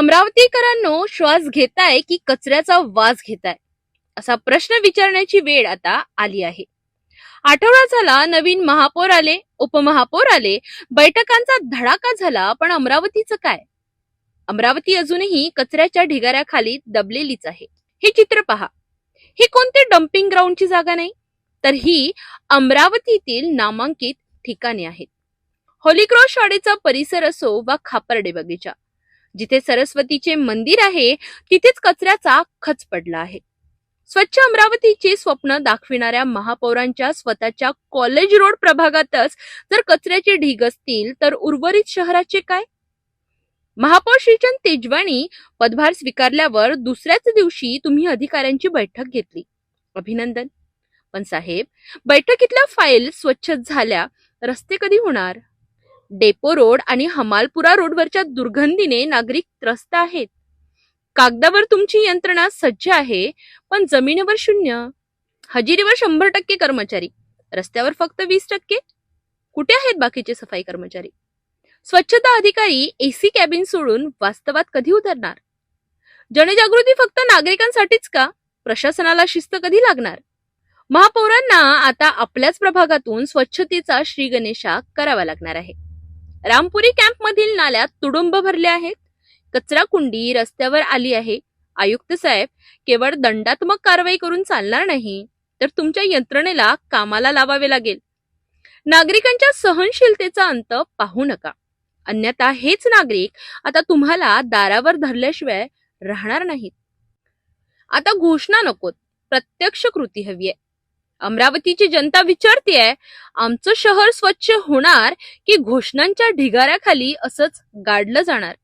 अमरावतीकरांनो श्वास घेताय की कचऱ्याचा वास घेताय? असा प्रश्न विचारण्याची वेळ आता आली आहे. आठवडा झाला नवीन महापौर आले उपमहापौर आले बैठकांचा धडाका झाला पण अमरावतीचं काय? अमरावती अजूनही कचऱ्याच्या ढिगाऱ्याखाली दबलेलीच आहे. हे चित्र पहा. ही कोणती डम्पिंग ग्राउंडची जागा नाही? तर ही अमरावतीतील नामांकित ठिकाणे आहेत. होलीक्रॉस शाळेचा परिसर असो वा खापर्डे बगीचा जिथे सरस्वतीचे मंदिर आहे तिथेच कचऱ्याचा खच पडला आहे. स्वच्छ अमरावतीचे स्वप्न दाखविणाऱ्या महापौरांच्या स्वतःच्या कॉलेज रोड प्रभागातच जर कचऱ्याचे ढीग असतील तर उर्वरित शहराचे काय? महापौर श्रीचंद तेजवाणी पदभार स्वीकारल्यावर दुसऱ्याच दिवशी तुम्ही अधिकाऱ्यांची बैठक घेतली. अभिनंदन. पण साहेब बैठकीतल्या फाईल स्वच्छ झाल्या रस्ते कधी होणार? डेपो रोड आणि हमालपुरा रोडवरच्या दुर्गंधीने नागरिक त्रस्त आहेत. कागदावर तुमची यंत्रणा सज्ज आहे पण जमिनीवर शून्य. हजेरीवर शंभर टक्के कर्मचारी. रस्त्यावर फक्त वीस टक्के. कुठे आहेत बाकीचे सफाई कर्मचारी? स्वच्छता अधिकारी एसी कॅबिन सोडून वास्तवात कधी उतरणार? जनजागृती फक्त नागरिकांसाठीच का? प्रशासनाला शिस्त कधी लागणार? महापौरांना आता आपल्याच प्रभागातून स्वच्छतेचा श्रीगणेशा करावा लागणार आहे. रामपुरी कॅम्प मधील नाल्यात तुडुंब भरले आहेत. कचरा कुंडी रस्त्यावर आली आहे. आयुक्त साहेब केवळ दंडात्मक कारवाई करून चालणार नाही तर तुमच्या यंत्रणेला कामाला लावावे लागेल. नागरिकांच्या सहनशीलतेचा अंत पाहू नका. अन्यथा हेच नागरिक आता तुम्हाला दारावर धरल्याशिवाय राहणार नाहीत. आता घोषणा नकोत. प्रत्यक्ष कृती हवी आहे. अमरावतीची जनता विचारतीये आमचं शहर स्वच्छ होणार की घोषणांच्या ढिगाऱ्याखाली असंच गाडलं जाणार?